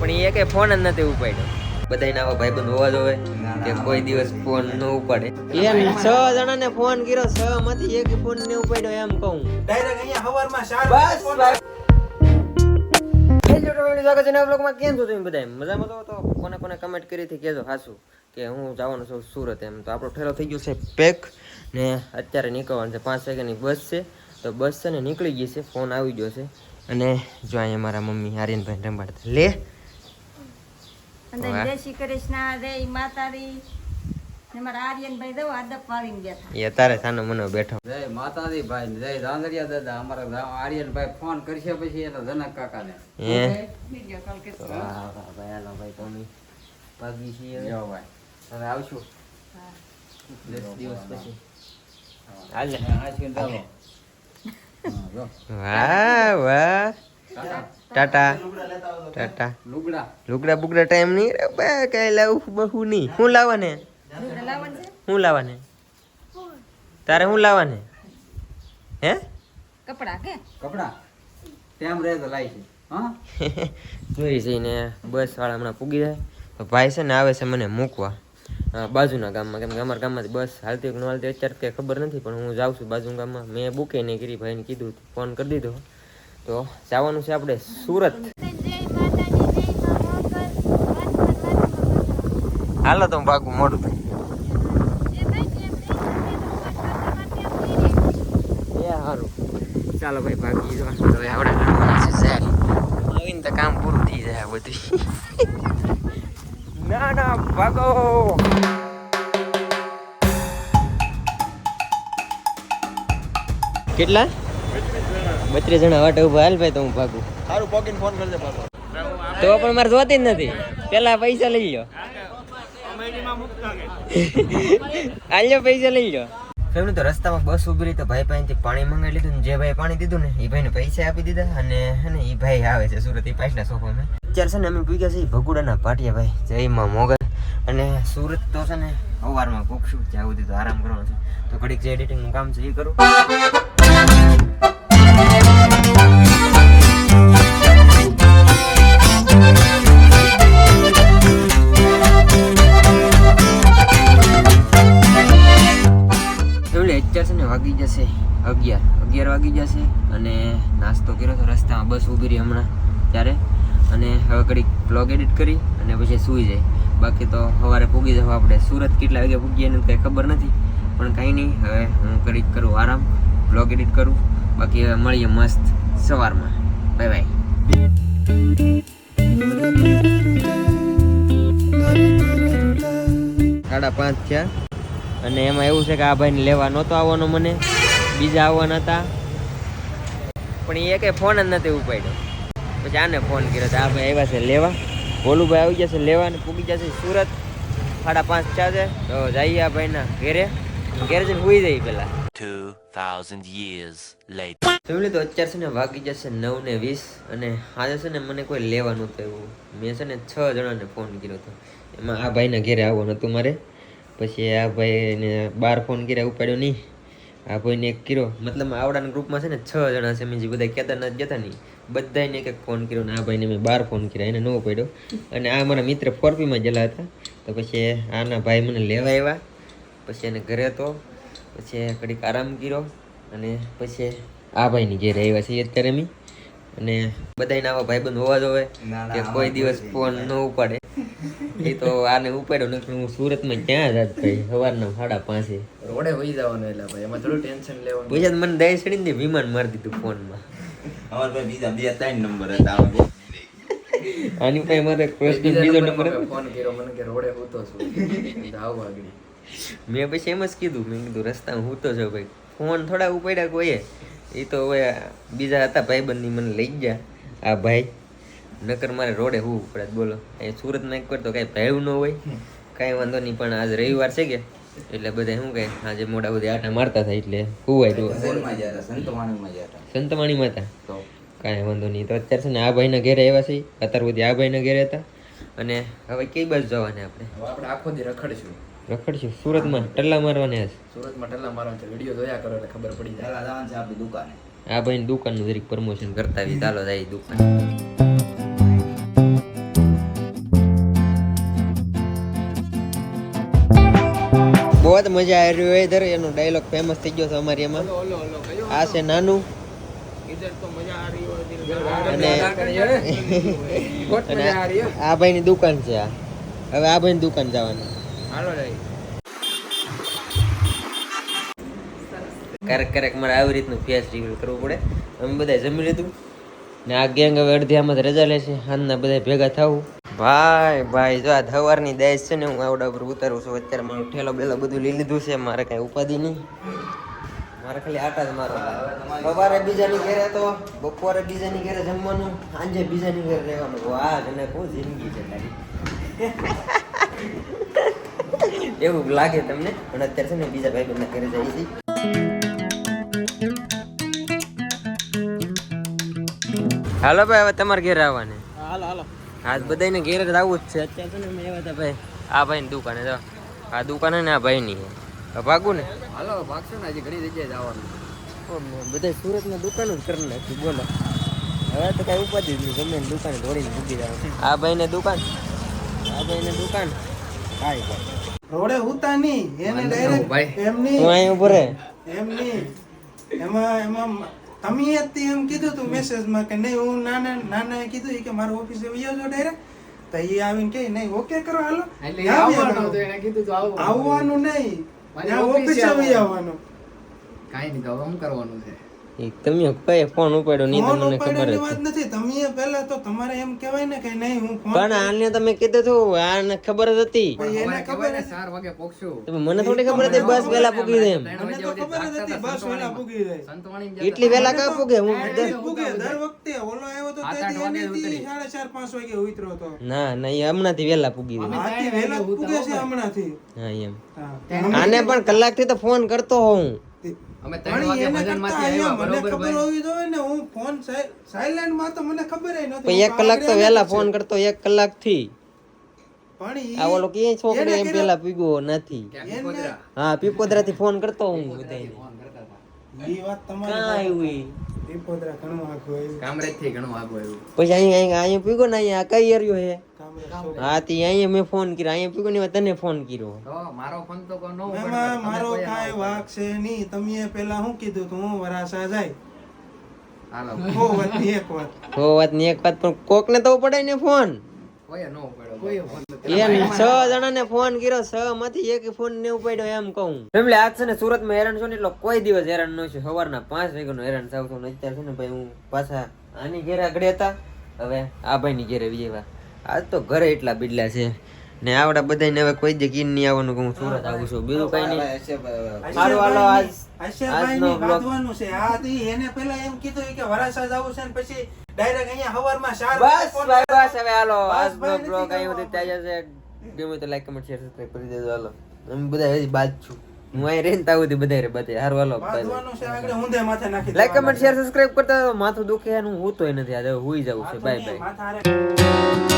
પણ એ કે ફોન જ નથી ઉપાડ્યો. બધાય આવા ભાઈબંધ હોવા જોવે કે કોઈ દિવસ ફોન ન ઉપાડે. એમ છ જણાને ફોન કર્યો છ માંથી એક ફોન ને ઉપાડ્યો એમ કહું. ડાયરેક્ટ અહીંયા હવારમાં ચાર બસ બસ. સ્વાગત છે નવા બ્લોગમાં કેમ છો તમે બધા મજામાં તો તો કોને કોને કમેન્ટ કરી હતી કહેજો હાસું કે હું જવાનો છું સુરત એમ. તો આપણો ઠેલો થઈ ગયો છે પેક ને અત્યારે નીકળવાનું છે. પાંચ વાગ્યાની બસ છે. તો બસ છે ને નીકળી ગઈ છે. ફોન આવી ગયો છે. અને જો અહીંયા મારા મમ્મી આર્યનભાઈ રંભાડતા લે. જય શ્રી કૃષ્ણ જય માતાજી ને મારા આર્યનભાઈ દો આદપ વાળીને બેઠા તારે સાનો બેઠો જય માતાજી ભાઈ જય દાદા અમારા ગામ આર્યનભાઈ ફોન કરશે પછી એના જનક કાકા વાહ ભાઈ ભાઈ તમે ભાગી છીએ ભાઈ હવે આવશું હા. દસ દિવસ પછી હાલ હા, આશીર્વાદ આવો. હા, જો. વાહ વાહ ટાટા. ટાટા. લુગડા. લુગડા બુગડા ટાઈમ નહીં રે. બે કઈ લાવું બહુ નહીં. હું લાવવાને? હું લાવવાને? તારે હું લાવવાને? હે? કપડા કે? કપડા? તેમ રહે તો લાઈ છે. હા? જોઈ જઈને બસ વાળા હમણાં પૂગી જાય. તો ભાઈ છે ને આવે છે મને મૂકવા. બાજુના ગામમાં કેમ કે અમારા ગામમાંથી બસ હાલતી કે ન હાલતી અત્યારે કંઈ ખબર નથી પણ હું જાઉં છું બાજુ ગામમાં. મેં બુકે નહીં કરી ભાઈને કીધું ફોન કરી દીધો. તો જવાનું છે આપણે સુરત હાલો તો હું ભાગું મોડું થાય એ સારું ચાલો ભાઈ ભાગી જો હવે આપણે કરવાના છે સેલ આવીને તો કામ પૂરું થઈ જાય આ બધું ના ના ભાગો કેટલા બત્રીસ જણા વાટે ઊભા. હાલ ભાઈ તો હું ભાગું. સારું પોકીન ફોન કરજે પાછો. તો પણ મારે જોતી જ નથી. પેલા પૈસા લઈ લો આલ્યો પૈસા લઈ લો ફેમિલી તો રસ્તામાં બસ ઊભી રહી તો ભાઈ પાસેથી પાણી મંગાવી લીધું ને જે ભાઈ પાણી દીધું ને એ ભાઈને પૈસા આપી દીધા અને હે ને એ ભાઈ આવે છે સુરત એ પાછના સોફામાં. અત્યારે છે ને અમે પૂગ્યા છીએ ભગુડાના પાટિયા ભાઈ જયમાં મોગલ. અને સુરત તો છે ને સવારમાં કોક શું સુધી તો આરામ કરવાનો છે. તો ઘડીક જે એડિટિંગનું કામ છે એ કરું. અને નાસ્તો કર્યો તો રસ્તામાં બસ ઊભી રહી હમણાં ત્યારે. અને હવે ઘડીક બ્લોગ એડિટ કરી અને પછી સૂઈ જાય. બાકી તો સવારે પૂગી જવા આપણે સુરત કેટલા વાગે પૂગીએ એનું કંઈ ખબર નથી. પણ કાંઈ નહીં, હવે હું ઘડીક કરું આરામ બ્લોગ એડિટ કરું. બાકી હવે મળીએ મસ્ત સવારમાં. બાય બાય સાડા પાંચ થયા. અને એમાં એવું છે કે આ ભાઈને લેવા નહોતો આવવાનો મને. બીજા આવવાના હતા. પણ એ કઈ ફોન જ નથી ઉપાડ્યો. પછી આને ફોન કર્યો તો આ ભાઈ આવ્યા છે લેવા. ભોલુભાઈ આવી જશે લેવા ને પૂગી જશે સુરત. સાડા પાંચ ચાલે તો જઈએ આ ભાઈના ઘેરે. ઘેર જઈને સુઈ જઈએ પેલા. 2,000 years later. ફેમિલી તો અત્યારે છે ને વાગી જશે નવ ને વીસ અને આજે છે ને મને કોઈ લેવા નહોતું એવું મેં છે ને છ જણાને ફોન કર્યો હતો. એમાં આ ભાઈના ઘેરે આવવાનું હતું મારે. પછી આ ભાઈને બાર ફોન કર્યા ઉપાડ્યો નહીં. આ ભાઈને એક કર્યો. મતલબ આવડાના ગ્રુપમાં છે ને છ જણા છે મેં જે બધા કેદારનાથ જતા નહીં. બધાને એક એક ફોન કર્યો ને આ ભાઈને મેં બાર ફોન કર્યા એને ન પડ્યો. અને આ મારા મિત્ર ફોરપીમાં ગયેલા હતા. તો પછી આના ભાઈ મને લેવા આવ્યા. પછી એને ઘરે હતો. પછી ઘડીક આરામ કર્યો. અને પછી આ ભાઈની ઘેરે આવ્યા છીએ અત્યારે અમે. અને બધાને આવા ભાઈબંધ હોવા જોવે કે કોઈ દિવસ ફોન ન ઉપાડે. એ તો આને ઉપાડ્યો નથી હું સુરતમાં ક્યાં જાત ભાઈ સવારના સાડા પાંચે. રોડે વહી જવાનું એટલે ભાઈ એમાં થોડું ટેન્શન લેવાનું. પછી મને દઈ ચડીને વિમાન મારી દીધું ફોનમાં. અમારે ભાઈ બીજા બે ત્રણ નંબર હતા આની પાસે મારે ક્વેશ્ચન બીજો નંબર ફોન કર્યો મને કે રોડે હું તો છું. આવ આગળ. મેં પછી એમ જ કીધું મેં કીધું રસ્તા હું તો છો ભાઈ. ફોન થોડા ઉપાડ્યા કોઈએ. એ તો હવે બીજા હતા ભાઈબંધની મને લઈ ગયા. આ ભાઈ નકર મારે રોડે હું પડે બોલો. અહીં સુરતમાં એક વાર તો કાંઈ ભેળું ન હોય. કાંઈ વાંધો નહીં પણ આજ રવિવાર છે કે એટલે બધા શું કહે આજે મોડા બધી આટા મારતા થાય એટલે હુવાય તો સંતવાણીમાં હતા. સંતમાણી માતા કાંઈ વાંધો નહીં તો અત્યારે છે ને આ ભાઈના ઘેરે આવ્યા છે અત્યાર સુધી આ ભાઈના ઘેરે હતા. અને હવે કઈ બાજુ જવાને આપણે? આપણે આખો દી રખડશું. રખડશું? સુરતમાં ટલ્લા મારવાને છે? સુરતમાં ટલ્લા મારવાના છે વીડિયો જોયા કરો એટલે ખબર પડી જાય. જવાનું છે આપણી દુકાને. આ ભાઈની દુકાનનું જરીક પ્રમોશન કરતા આવી ચાલો જાય દુકાન. બહુ મજા આવી હોય. વેધર એનો ડાયલોગ ફેમસ થઈ ગયો છે અમારી એમાં. આ છે નાનું. આ- ભાઈ ની દુકાન છે આ. હવે આ ભાઈની દુકાન જવાની. ક્યારેક ક્યારેક મારે આવી રીતનું ફેસ રિવીલ કરવું પડે. અમે બધા જમી લીધું. ને આ ગેંગ હવે અડધી આમાં રજા લે છે હાલના બધા ભેગા થવું. ભાઈ ભાઈ, જો આ ધવારની દાઈસ છે ને, હું આવડા પર ઉતારું છું. અત્યારે મારું ઠેલો બેલો બધું લઈ લીધું છે, મારે કઈ ઉપાધિ નહીં. મારે ખાલી આટા જ મારો સવારે બીજાની ઘરે તો, બપોરે બીજાની ઘરે જમવાનું, સાંજે બીજાની ઘરે રહેવાનું. વાહ અને કોઈ જિંદગી છે તારી. એવું લાગે તમને? પણ અત્યારે છે ને, બીજા ભાઈ બંધ ઘરે જાય હતી હાલો ભાઈ, હવે તમારે ઘેર આવવાને. હાલો હાલો. આજ બધાને ઘેર જ આવવું જ છે. અત્યારે તો ને અમે આવ્યા હતા ભાઈ. આ ભાઈની દુકાને જો. આ દુકાન હે ને આ ભાઈની છે. ભાગું ને? હાલો ભાગશો ને હજી ઘણી જગ્યાએ જવાનું બધા સુરતમાં દુકાન જ કરી નાખી બોલો. હવે તો કઈ ઉપાધિ દીધું નહીં ગમે દુકાને દોડીને મૂકી જવાનું આ ભાઈને દુકાન? આ ભાઈને દુકાન? ભાઈ રોડે ઉતા નહીં એને ડાયરેક્ટ ભાઈ. એમની હું અહીં ઊભો રહે. એમની એમાં એમાં તમે તે એમ કીધું તું મેસેજમાં કે નહીં હું નાના નાના કીધું કે મારો ઓફિસે વયો જો ડાયરેક્ટ તો એ આવીને કે નહીં ઓકે કરો હાલો. આવવાનું નહીં. ઓફિસે આવવાનું. કાઈ નહીં તો શું કરવાનું છે? તમે કઈ ફોન ઉપાડ્યો નહીં તમને ખબર વાત નથી. તમે પહેલા તો તમારે એમ કહેવાય ને કે નહીં હું ફોન પણ આને તમે કીધું હતું આને ખબર જ હતી. એને મને ખબર ખબર ચાર વાગે પોકશું તમે મને થોડી ખબર હતી બસ વેલા પૂગી જાય મને તો ખબર જ હતી બસ વેલા પૂગી જાય. સંતવાણી એટલી વેલા કા પૂગે? હું પૂગે. દર વખતે ઓલો આવ્યો તો તેથી. સાડા ચાર પાંચ વાગે ઉતર્યો હતો ના ના એ હમણાંથી વેલા પૂગી જાય. આથી વહેલા પૂગે છે હમણાંથી. હા એમ. આને પણ કલાકથી તો ફોન કરતો હોઉં. અમે ત્રણ વાગે ભજનમાંથી આવ્યા, બરોબર ખબર હોવી જોઈએ ને હું ફોન સાયલેન્ટમાં તો મને ખબર એ નથી પણ એક કલાક તો વેલા ફોન કરતો એક કલાકથી પણ આ ઓલો કે છોકરો એમ પેલા પીગો નથી. હા પીપોદરા? થી ફોન કરતો હું બધાયને. ફોન કરતા હતા. ઈ વાત તમારી કાઈ હોય. પીપોદરા ઘણો આખો આવ્યો. કામરેજથી ઘણો આખો આવ્યો. પછી અહીંયા અહીં અહીંયા પીગો ને અહીંયા આ કઈ એરિયો હે. હા તે અહીંયા મેં ફોન કર્યો. અહીંયા પીગો ને તને ફોન કર્યો. મારો ફોન તો નો એમાં મારો કોઈ ના છે નહીં. તમે પેલા શું કીધું તું હું વરાસા જાય. હાલો. હો વાતની એક વાત. હો વાતની એક વાત પણ કોક ને તો પડે ને ફોન કોઈએ ન ઉપાડ્યો એમ છ જણાને ફોન કર્યો છ માંથી એક ફોન ને ઉપાડ્યો એમ કહું. એટલે આજ છે ને સુરતમાં હેરાન છું ને એટલો કોઈ દિવસ હેરાન ન છું સવારના પાંચ વાગ્યાનો હેરાન થાવ છું ને અત્યારે છે ને ભાઈ હું પાછા આની ઘેરે આગળ હતા. હવે આ ભાઈ ની ઘેરે વિજયવા આજ તો ઘરે એટલા બિડલા છે. ને આવડા બધાને હવે કોઈ જગ્યાએ નહીં આવવાનું કે હું સુરત આવું છું. બીજું કઈ નહીં. સારું હાલો આજ આજનો ની છે. આ દી એને એમ કીધું કે વરાસા જવું છે ને પછી ડાયરેક્ટ અહીંયા હવારમાં ચાર બસ વાગે phone ભાઈ કર્યો. બસ હવે હાલો આજનો બ્લોગ અહીં સુધી ત્યાં જશે. ગમે તો લાઈક કમેન્ટ શેર સબસ્ક્રાઇબ કરી દેજો હાલો. અમે બધા હજી બાદ છું. હું અહીં રહીને તાવ સુધી બધા રે બધે હારું હાલો લાઈક કમેન્ટ શેર સબસ્ક્રાઇબ કરતા માથું દુખે હું હોતો નથી. આજે હુઈ જવું છે. બાય. બાય